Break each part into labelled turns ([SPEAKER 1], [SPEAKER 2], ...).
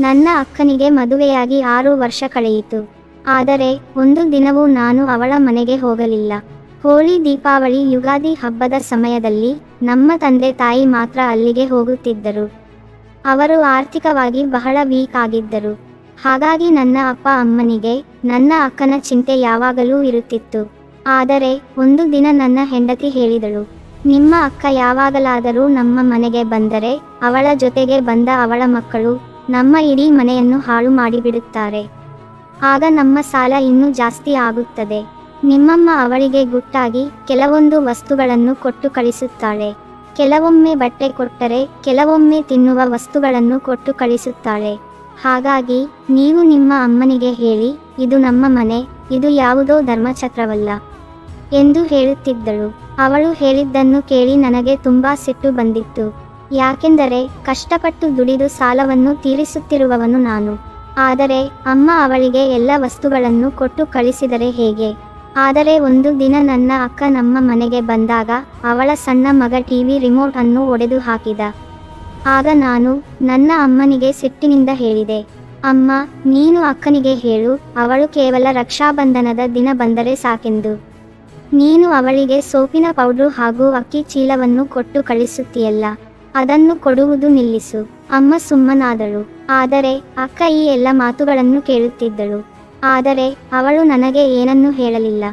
[SPEAKER 1] ನನ್ನ ಅಕ್ಕನಿಗೆ ಮದುವೆಯಾಗಿ ಆರು ವರ್ಷ ಕಳೆಯಿತು. ಆದರೆ, ಒಂದು ದಿನವೂ ನಾನು ಅವಳ ಮನೆಗೆ ಹೋಗಲಿಲ್ಲ. ಹೋಳಿ ದೀಪಾವಳಿ ಯುಗಾದಿ ಹಬ್ಬದ ಸಮಯದಲ್ಲಿ ನಮ್ಮ ತಂದೆ ತಾಯಿ ಮಾತ್ರ ಅಲ್ಲಿಗೆ ಹೋಗುತ್ತಿದ್ದರು. ಅವರು ಆರ್ಥಿಕವಾಗಿ ಬಹಳ ವೀಕ್ ಆಗಿದ್ದರು. ಹಾಗಾಗಿ ನನ್ನ ಅಪ್ಪ ಅಮ್ಮನಿಗೆ ನನ್ನ ಅಕ್ಕನ ಚಿಂತೆ ಯಾವಾಗಲೂ ಇರುತ್ತಿತ್ತು. ಆದರೆ, ಒಂದು ದಿನ ನನ್ನ ಹೆಂಡತಿ ಹೇಳಿದಳು, ನಿಮ್ಮ ಅಕ್ಕ ಯಾವಾಗಲಾದರೂ ನಮ್ಮ ಮನೆಗೆ ಬಂದರೆ ಅವಳ ಜೊತೆಗೆ ಬಂದ ಅವಳ ಮಕ್ಕಳು ನಮ್ಮ ಇಡೀ ಮನೆಯನ್ನು ಹಾಳು ಮಾಡಿಬಿಡುತ್ತಾರೆ. ಆಗ ನಮ್ಮ ಸಾಲ ಇನ್ನೂ ಜಾಸ್ತಿ ಆಗುತ್ತದೆ. ನಿಮ್ಮಮ್ಮ ಅವಳಿಗೆ ಗುಟ್ಟಾಗಿ ಕೆಲವೊಂದು ವಸ್ತುಗಳನ್ನು ಕೊಟ್ಟು ಕಳಿಸುತ್ತಾಳೆ. ಕೆಲವೊಮ್ಮೆ ಬಟ್ಟೆ ಕೊಟ್ಟರೆ ಕೆಲವೊಮ್ಮೆ ತಿನ್ನುವ ವಸ್ತುಗಳನ್ನು ಕೊಟ್ಟು ಕಳಿಸುತ್ತಾಳೆ. ಹಾಗಾಗಿ ನೀವು ನಿಮ್ಮ ಅಮ್ಮನಿಗೆ ಹೇಳಿ, ಇದು ನಮ್ಮ ಮನೆ, ಇದು ಯಾವುದೋ ಧರ್ಮಚಕ್ರವಲ್ಲ ಎಂದು ಹೇಳುತ್ತಿದ್ದಳು. ಅವಳು ಹೇಳಿದ್ದನ್ನು ಕೇಳಿ ನನಗೆ ತುಂಬಾ ಸಿಟ್ಟು ಬಂದಿತ್ತು. ಯಾಕೆಂದರೆ ಕಷ್ಟಪಟ್ಟು ದುಡಿದು ಸಾಲವನ್ನು ತೀರಿಸುತ್ತಿರುವವನು ನಾನು. ಆದರೆ ಅಮ್ಮ ಅವಳಿಗೆ ಎಲ್ಲ ವಸ್ತುಗಳನ್ನು ಕೊಟ್ಟು ಕಳಿಸಿದರೆ ಹೇಗೆ? ಆದರೆ ಒಂದು ದಿನ ನನ್ನ ಅಕ್ಕ ನಮ್ಮ ಮನೆಗೆ ಬಂದಾಗ ಅವಳ ಸಣ್ಣ ಮಗ ಟಿವಿ ರಿಮೋಟ್ ಅನ್ನು ಒಡೆದು ಹಾಕಿದ. ಆಗ ನಾನು ನನ್ನ ಅಮ್ಮನಿಗೆ ಸಿಟ್ಟಿನಿಂದ ಹೇಳಿದೆ, ಅಮ್ಮ, ನೀನು ಅಕ್ಕನಿಗೆ ಹೇಳು, ಅವಳು ಕೇವಲ ರಕ್ಷಾಬಂಧನದ ದಿನ ಬಂದರೆ ಸಾಕೆಂದು. ನೀನು ಅವಳಿಗೆ ಸೋಪಿನ ಪೌಡ್ರು ಹಾಗೂ ಅಕ್ಕಿ ಚೀಲವನ್ನು ಕೊಟ್ಟು ಕಳಿಸುತ್ತೀಯಲ್ಲ. ಅದನ್ನು ಕೊಡುವುದು ನಿಲ್ಲಿಸು. ಅಮ್ಮ ಸುಮ್ಮನಾದಳು. ಆದರೆ ಅಕ್ಕ ಈ ಎಲ್ಲ ಮಾತುಗಳನ್ನು ಕೇಳುತ್ತಿದ್ದಳು. ಆದರೆ ಅವಳು ನನಗೆ ಏನನ್ನೂ ಹೇಳಲಿಲ್ಲ.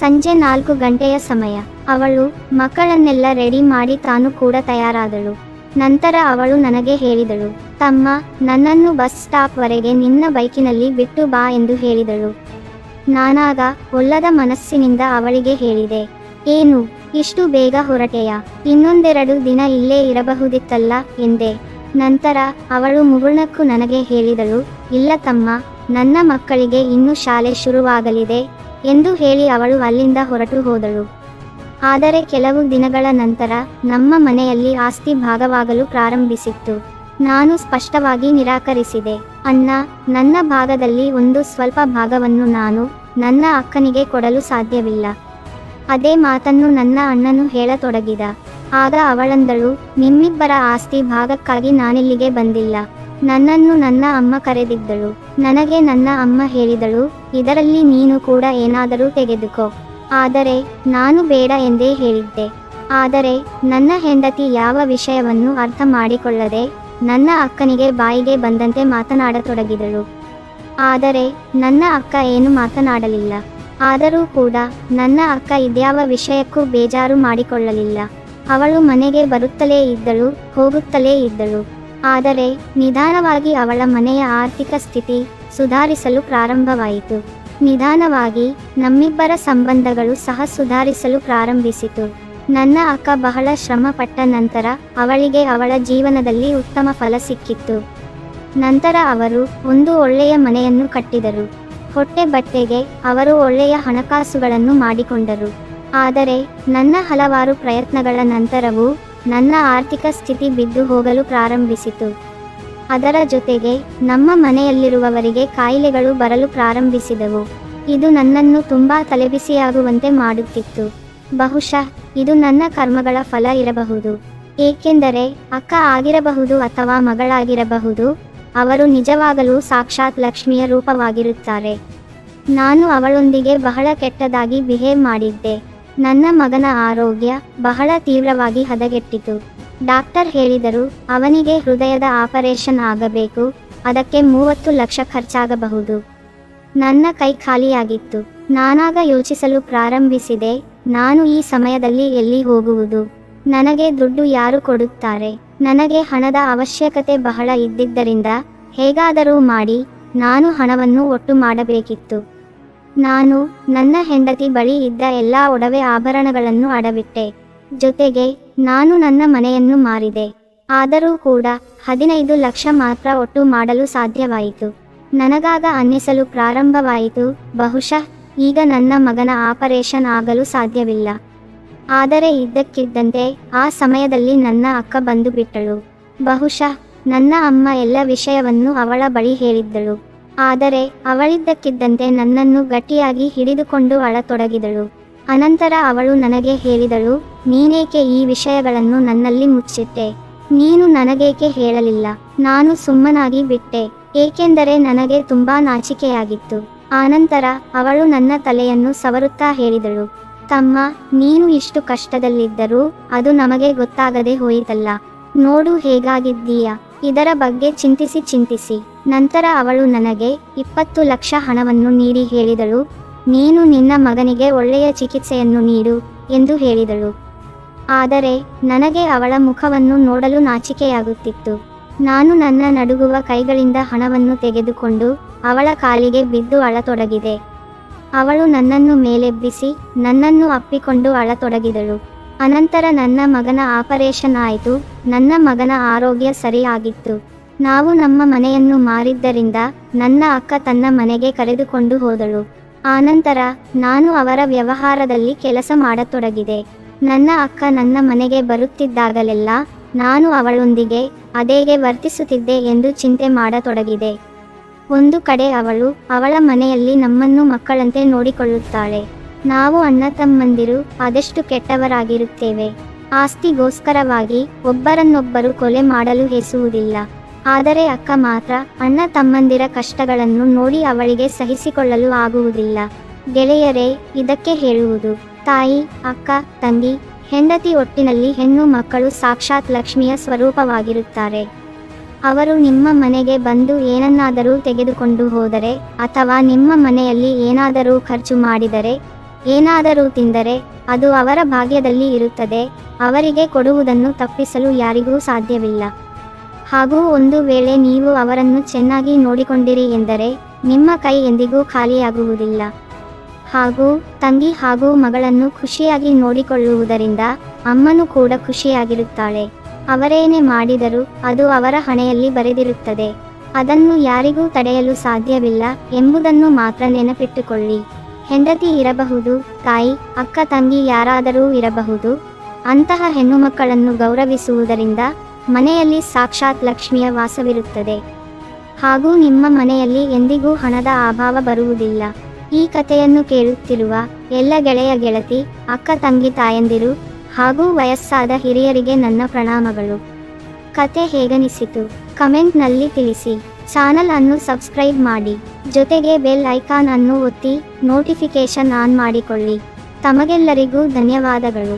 [SPEAKER 1] ಸಂಜೆ ನಾಲ್ಕು ಗಂಟೆಯ ಸಮಯ. ಅವಳು ಮಕ್ಕಳನ್ನೆಲ್ಲ ರೆಡಿ ಮಾಡಿ ತಾನು ಕೂಡ ತಯಾರಾದಳು. ನಂತರ ಅವಳು ನನಗೆ ಹೇಳಿದಳು, ತಮ್ಮ, ನನ್ನನ್ನು ಬಸ್ ಸ್ಟಾಪ್ವರೆಗೆ ನಿನ್ನ ಬೈಕಿನಲ್ಲಿ ಬಿಟ್ಟು ಬಾ ಎಂದು ಹೇಳಿದಳು. ನಾನಾಗ ಒಲ್ಲದ ಮನಸ್ಸಿನಿಂದ ಅವಳಿಗೆ ಹೇಳಿದೆ, ಏನು? ಇಷ್ಟು ಬೇಗ ಹೊರಟೆಯ ಇನ್ನೊಂದೆರಡು ದಿನ ಇಲ್ಲೇ ಇರಬಹುದಿತ್ತಲ್ಲ ಎಂದೆ. ನಂತರ ಅವಳು ಮುಗುಳ್ನಕ್ಕೂ ನನಗೆ ಹೇಳಿದಳು, ಇಲ್ಲ ತಮ್ಮ, ನನ್ನ ಮಕ್ಕಳಿಗೆ ಇನ್ನು ಶಾಲೆ ಶುರುವಾಗಲಿದೆ ಎಂದು ಹೇಳಿ ಅವಳು ಅಲ್ಲಿಂದ ಹೊರಟು ಹೋದಳು. ಆದರೆ ಕೆಲವು ದಿನಗಳ ನಂತರ ನಮ್ಮ ಮನೆಯಲ್ಲಿ ಆಸ್ತಿ ಭಾಗವಾಗಲು ಪ್ರಾರಂಭಿಸಿತ್ತು. ನಾನು ಸ್ಪಷ್ಟವಾಗಿ ನಿರಾಕರಿಸಿದೆ, ಅಣ್ಣ, ನನ್ನ ಭಾಗದಲ್ಲಿ ಒಂದು ಸ್ವಲ್ಪ ಭಾಗವನ್ನು ನಾನು ನನ್ನ ಅಕ್ಕನಿಗೆ ಕೊಡಲು ಸಾಧ್ಯವಿಲ್ಲ. ಅದೇ ಮಾತನ್ನು ನನ್ನ ಅಣ್ಣನು ಹೇಳತೊಡಗಿದ. ಆಗ ಅವಳಂದಳು, ನಿಮ್ಮಿಬ್ಬರ ಆಸ್ತಿ ಭಾಗಕ್ಕಾಗಿ ನಾನಿಲ್ಲಿಗೆ ಬಂದಿಲ್ಲ. ನನ್ನನ್ನು ನನ್ನ ಅಮ್ಮ ಕರೆದಿದ್ದಳು. ನನಗೆ ನನ್ನ ಅಮ್ಮ ಹೇಳಿದಳು, ಇದರಲ್ಲಿ ನೀನು ಕೂಡ ಏನಾದರೂ ತೆಗೆದುಕೋ. ಆದರೆ, ನಾನು ಬೇಡ ಎಂದೇ ಹೇಳಿದ್ದೆ. ಆದರೆ, ನನ್ನ ಹೆಂಡತಿ ಯಾವ ವಿಷಯವನ್ನು ಅರ್ಥ ಮಾಡಿಕೊಳ್ಳದೆ ನನ್ನ ಅಕ್ಕನಿಗೆ ಬಾಯಿಗೆ ಬಂದಂತೆ ಮಾತನಾಡತೊಡಗಿದಳು. ಆದರೆ, ನನ್ನ ಅಕ್ಕ ಏನು ಮಾತನಾಡಲಿಲ್ಲ. ಆದರೂ ಕೂಡ ನನ್ನ ಅಕ್ಕ ಇದ್ಯಾವ ವಿಷಯಕ್ಕೂ ಬೇಜಾರು ಮಾಡಿಕೊಳ್ಳಲಿಲ್ಲ. ಅವಳು ಮನೆಗೆ ಬರುತ್ತಲೇ ಇದ್ದಳು, ಹೋಗುತ್ತಲೇ ಇದ್ದಳು. ಆದರೆ ನಿಧಾನವಾಗಿ ಅವಳ ಮನೆಯ ಆರ್ಥಿಕ ಸ್ಥಿತಿ ಸುಧಾರಿಸಲು ಪ್ರಾರಂಭವಾಯಿತು. ನಿಧಾನವಾಗಿ ನಮ್ಮಿಬ್ಬರ ಸಂಬಂಧಗಳು ಸಹ ಸುಧಾರಿಸಲು ಪ್ರಾರಂಭಿಸಿತು. ನನ್ನ ಅಕ್ಕ ಬಹಳ ಶ್ರಮ ಪಟ್ಟ ನಂತರ ಅವಳಿಗೆ ಅವಳ ಜೀವನದಲ್ಲಿ ಉತ್ತಮ ಫಲ ಸಿಕ್ಕಿತ್ತು. ನಂತರ ಅವರು ಒಂದು ಒಳ್ಳೆಯ ಮನೆಯನ್ನು ಕಟ್ಟಿದರು. ಹೊಟ್ಟೆ ಬಟ್ಟೆಗೆ ಅವರು ಒಳ್ಳೆಯ ಹಣಕಾಸುಗಳನ್ನು ಮಾಡಿಕೊಂಡರು. ಆದರೆ, ನನ್ನ ಹಲವಾರು ಪ್ರಯತ್ನಗಳ ನಂತರವೂ ನನ್ನ ಆರ್ಥಿಕ ಸ್ಥಿತಿ ಬಿದ್ದು ಹೋಗಲು ಪ್ರಾರಂಭಿಸಿತು. ಅದರ ಜೊತೆಗೆ ನಮ್ಮ ಮನೆಯಲ್ಲಿರುವವರಿಗೆ ಕಾಯಿಲೆಗಳು ಬರಲು ಪ್ರಾರಂಭಿಸಿದವು. ಇದು ನನ್ನನ್ನು ತುಂಬಾ ತಲೆಬಿಸಿಯಾಗುವಂತೆ ಮಾಡುತ್ತಿತ್ತು. ಬಹುಶಃ ಇದು ನನ್ನ ಕರ್ಮಗಳ ಫಲ ಇರಬಹುದು. ಏಕೆಂದರೆ, ಅಕ್ಕ ಆಗಿರಬಹುದು ಅಥವಾ ಮಗಳಾಗಿರಬಹುದು ಅವರು ನಿಜವಾಗಲೂ ಸಾಕ್ಷಾತ್ ಲಕ್ಷ್ಮಿಯ ರೂಪವಾಗಿರುತ್ತಾರೆ. ನಾನು ಅವಳೊಂದಿಗೆ ಬಹಳ ಕೆಟ್ಟದಾಗಿ ಬಿಹೇವ್ ಮಾಡಿದ್ದೆ. ನನ್ನ ಮಗನ ಆರೋಗ್ಯ ಬಹಳ ತೀವ್ರವಾಗಿ ಹದಗೆಟ್ಟಿತು. ಡಾಕ್ಟರ್ ಹೇಳಿದರು, ಅವನಿಗೆ ಹೃದಯದ ಆಪರೇಷನ್ ಆಗಬೇಕು, ಅದಕ್ಕೆ ಮೂವತ್ತು ಲಕ್ಷ ಖರ್ಚಾಗಬಹುದು. ನನ್ನ ಕೈ ಖಾಲಿಯಾಗಿತ್ತು. ನಾನಾಗ ಯೋಚಿಸಲು ಪ್ರಾರಂಭಿಸಿದೆ, ನಾನು ಈ ಸಮಯದಲ್ಲಿ ಎಲ್ಲಿ ಹೋಗುವುದು? ನನಗೆ ದುಡ್ಡು ಯಾರು ಕೊಡುತ್ತಾರೆ? ನನಗೆ ಹಣದ ಅವಶ್ಯಕತೆ ಬಹಳ ಇದ್ದಿದ್ದರಿಂದ ಹೇಗಾದರೂ ಮಾಡಿ ನಾನು ಹಣವನ್ನು ಒಟ್ಟು ಮಾಡಬೇಕಿತ್ತು. ನಾನು ನನ್ನ ಹೆಂಡತಿ ಬಳಿ ಇದ್ದ ಎಲ್ಲ ಒಡವೆ ಆಭರಣಗಳನ್ನು ಅಡವಿಟ್ಟೆ. ಜೊತೆಗೆ ನಾನು ನನ್ನ ಮನೆಯನ್ನು ಮಾರಿದೆ. ಆದರೂ ಕೂಡ ಹದಿನೈದು ಲಕ್ಷ ಮಾತ್ರ ಒಟ್ಟು ಮಾಡಲು ಸಾಧ್ಯವಾಯಿತು. ನನಗಾಗ ಅನ್ನಿಸಲು ಪ್ರಾರಂಭವಾಯಿತು. ಬಹುಶಃ ಈಗ ನನ್ನ ಮಗನ ಆಪರೇಷನ್ ಆಗಲು ಸಾಧ್ಯವಿಲ್ಲ. ಆದರೆ ಇದ್ದಕ್ಕಿದ್ದಂತೆ ಆ ಸಮಯದಲ್ಲಿ ನನ್ನ ಅಕ್ಕ ಬಂದು ಬಿಟ್ಟಳು ಬಹುಶಃ ನನ್ನ ಅಮ್ಮ ಎಲ್ಲ ವಿಷಯವನ್ನು ಅವಳ ಬಳಿ ಹೇಳಿದ್ದಳು. ಆದರೆ ಅವಳಿದ್ದಕ್ಕಿದ್ದಂತೆ ನನ್ನನ್ನು ಗಟ್ಟಿಯಾಗಿ ಹಿಡಿದುಕೊಂಡು ಅಳತೊಡಗಿದಳು. ಅನಂತರ ಅವಳು ನನಗೆ ಹೇಳಿದಳು, ನೀನೇಕೆ ಈ ವಿಷಯಗಳನ್ನು ನನ್ನಲ್ಲಿ ಮುಚ್ಚಿಟ್ಟೆ? ನೀನು ನನಗೇಕೆ ಹೇಳಲಿಲ್ಲ? ನಾನು ಸುಮ್ಮನಾಗಿ ಬಿಟ್ಟೆ, ಏಕೆಂದರೆ ನನಗೆ ತುಂಬಾ ನಾಚಿಕೆಯಾಗಿತ್ತು. ಆನಂತರ ಅವಳು ನನ್ನ ತಲೆಯನ್ನು ಸವರುತ್ತಾ ಹೇಳಿದಳು. ತಮ್ಮ, ನೀನು ಇಷ್ಟು ಕಷ್ಟದಲ್ಲಿದ್ದರೂ ಅದು ನಮಗೆ ಗೊತ್ತಾಗದೆ ಹೋಯಿತಲ್ಲ. ನೋಡು ಹೇಗಾಗಿದ್ದೀಯ? ಇದರ ಬಗ್ಗೆ ಚಿಂತಿಸಿ ಚಿಂತಿಸಿ. ನಂತರ ಅವಳು ನನಗೆ, ಇಪ್ಪತ್ತು ಲಕ್ಷ ಹಣವನ್ನು ನೀಡಿ ಹೇಳಿದಳು. ನೀನು ನಿನ್ನ ಮಗನಿಗೆ ಒಳ್ಳೆಯ ಚಿಕಿತ್ಸೆಯನ್ನು ನೀಡು ಎಂದು ಹೇಳಿದಳು. ಆದರೆ, ನನಗೆ ಅವಳ ಮುಖವನ್ನು ನೋಡಲು ನಾಚಿಕೆಯಾಗುತ್ತಿತ್ತು. ನಾನು ನನ್ನ ನಡುಗುವ ಕೈಗಳಿಂದ ಹಣವನ್ನು ತೆಗೆದುಕೊಂಡು ಅವಳ ಕಾಲಿಗೆ ಬಿದ್ದು ಅಳತೊಡಗಿದೆ. ಅವಳು ನನ್ನನ್ನು ಮೇಲೆಬ್ಬಿಸಿ ನನ್ನನ್ನು ಅಪ್ಪಿಕೊಂಡು ಅಳತೊಡಗಿದಳು. ಅನಂತರ ನನ್ನ ಮಗನ ಆಪರೇಷನ್ ಆಯಿತು, ನನ್ನ ಮಗನ ಆರೋಗ್ಯ ಸರಿಯಾಗಿತ್ತು. ನಾವು ನಮ್ಮ ಮನೆಯನ್ನು ಮಾರಿದ್ದರಿಂದ ನನ್ನ ಅಕ್ಕ ತನ್ನ ಮನೆಗೆ ಕರೆದುಕೊಂಡು ಹೋದಳು. ಆನಂತರ ನಾನು ಅವರ ವ್ಯವಹಾರದಲ್ಲಿ ಕೆಲಸ ಮಾಡತೊಡಗಿದೆ. ನನ್ನ ಅಕ್ಕ ನನ್ನ ಮನೆಗೆ ಬರುತ್ತಿದ್ದಾಗಲೆಲ್ಲ ನಾನು ಅವಳೊಂದಿಗೆ, ಅದೇಗೆ ವರ್ತಿಸುತ್ತಿದ್ದೆ ಎಂದು ಚಿಂತೆ ಮಾಡತೊಡಗಿದೆ. ಒಂದು ಕಡೆ ಅವಳು, ಅವಳ ಮನೆಯಲ್ಲಿ ನಮ್ಮನ್ನು ಮಕ್ಕಳಂತೆ ನೋಡಿಕೊಳ್ಳುತ್ತಾಳೆ. ನಾವು ಅಣ್ಣ ತಮ್ಮಂದಿರು ಅದೆಷ್ಟು ಕೆಟ್ಟವರಾಗಿರುತ್ತೇವೆ. ಆಸ್ತಿಗೋಸ್ಕರವಾಗಿ ಒಬ್ಬರನ್ನೊಬ್ಬರು ಕೊಲೆ ಮಾಡಲು ಹೆಸುವುದಿಲ್ಲ. ಆದರೆ ಅಕ್ಕ ಮಾತ್ರ ಅಣ್ಣ ತಮ್ಮಂದಿರ ಕಷ್ಟಗಳನ್ನು ನೋಡಿ ಅವಳಿಗೆ ಸಹಿಸಿಕೊಳ್ಳಲು ಆಗುವುದಿಲ್ಲ. ಗೆಳೆಯರೇ, ಇದಕ್ಕೆ ಹೇಳುವುದು, ತಾಯಿ, ಅಕ್ಕ, ತಂಗಿ, ಹೆಂಡತಿ ಒಟ್ಟಿನಲ್ಲಿ ಹೆಣ್ಣು ಮಕ್ಕಳು ಸಾಕ್ಷಾತ್ ಲಕ್ಷ್ಮಿಯ ಸ್ವರೂಪವಾಗಿರುತ್ತಾರೆ. ಅವರು ನಿಮ್ಮ ಮನೆಗೆ ಬಂದು ಏನನ್ನಾದರೂ ತೆಗೆದುಕೊಂಡು ಹೋದರೆ, ಅಥವಾ ನಿಮ್ಮ ಮನೆಯಲ್ಲಿ ಏನಾದರೂ ಖರ್ಚು ಮಾಡಿದರೆ, ಏನಾದರೂ ತಿಂದರೆ, ಅದು ಅವರ ಭಾಗ್ಯದಲ್ಲಿ ಇರುತ್ತದೆ, ಅವರಿಗೆ ಕೊಡುವುದನ್ನು ತಪ್ಪಿಸಲು ಯಾರಿಗೂ ಸಾಧ್ಯವಿಲ್ಲ. ಹಾಗೂ ಒಂದು ವೇಳೆ ನೀವು ಅವರನ್ನು ಚೆನ್ನಾಗಿ ನೋಡಿಕೊಂಡಿರಿ ಎಂದರೆ, ನಿಮ್ಮ ಕೈ ಎಂದಿಗೂ ಖಾಲಿಯಾಗುವುದಿಲ್ಲ. ಹಾಗೂ ತಂಗಿ ಹಾಗೂ ಮಗಳನ್ನು ಖುಷಿಯಾಗಿ ನೋಡಿಕೊಳ್ಳುವುದರಿಂದ, ಅಮ್ಮನು ಕೂಡ ಖುಷಿಯಾಗಿರುತ್ತಾಳೆ. ಅವರೇನೇ ಮಾಡಿದರೂ ಅದು ಅವರ ಹಣೆಯಲ್ಲಿ ಬರೆದಿರುತ್ತದೆ. ಅದನ್ನು ಯಾರಿಗೂ ತಡೆಯಲು ಸಾಧ್ಯವಿಲ್ಲ ಎಂಬುದನ್ನು ಮಾತ್ರ ನೆನಪಿಟ್ಟುಕೊಳ್ಳಿ. ಹೆಂಡತಿ ಇರಬಹುದು, ತಾಯಿ, ಅಕ್ಕ, ತಂಗಿ ಯಾರಾದರೂ ಇರಬಹುದು. ಅಂತಹ ಹೆಣ್ಣುಮಕ್ಕಳನ್ನು ಗೌರವಿಸುವುದರಿಂದ ಮನೆಯಲ್ಲಿ ಸಾಕ್ಷಾತ್ ಲಕ್ಷ್ಮಿಯ ವಾಸವಿರುತ್ತದೆ. ಹಾಗೂ ನಿಮ್ಮ ಮನೆಯಲ್ಲಿ ಎಂದಿಗೂ ಹಣದ ಅಭಾವ ಬರುವುದಿಲ್ಲ. ಈ ಕಥೆಯನ್ನು ಕೇಳುತ್ತಿರುವ ಎಲ್ಲ ಗೆಳೆಯ ಗೆಳತಿ, ಅಕ್ಕ, ತಂಗಿ ತಾಯಂದಿರು ಹಾಗೂ ವಯಸ್ಸಾದ ಹಿರಿಯರಿಗೆ ನನ್ನ ಪ್ರಣಾಮಗಳು. ಕತೆ ಹೇಗನಿಸಿತು, ಕಮೆಂಟ್ನಲ್ಲಿ ತಿಳಿಸಿ. ಚಾನಲ್ ಅನ್ನು ಸಬ್ಸ್ಕ್ರೈಬ್ ಮಾಡಿ, ಜೊತೆಗೆ ಬೆಲ್ ಐಕಾನ್ ಅನ್ನು ಒತ್ತಿ ನೋಟಿಫಿಕೇಶನ್ ಆನ್ ಮಾಡಿಕೊಳ್ಳಿ. ತಮಗೆಲ್ಲರಿಗೂ ಧನ್ಯವಾದಗಳು.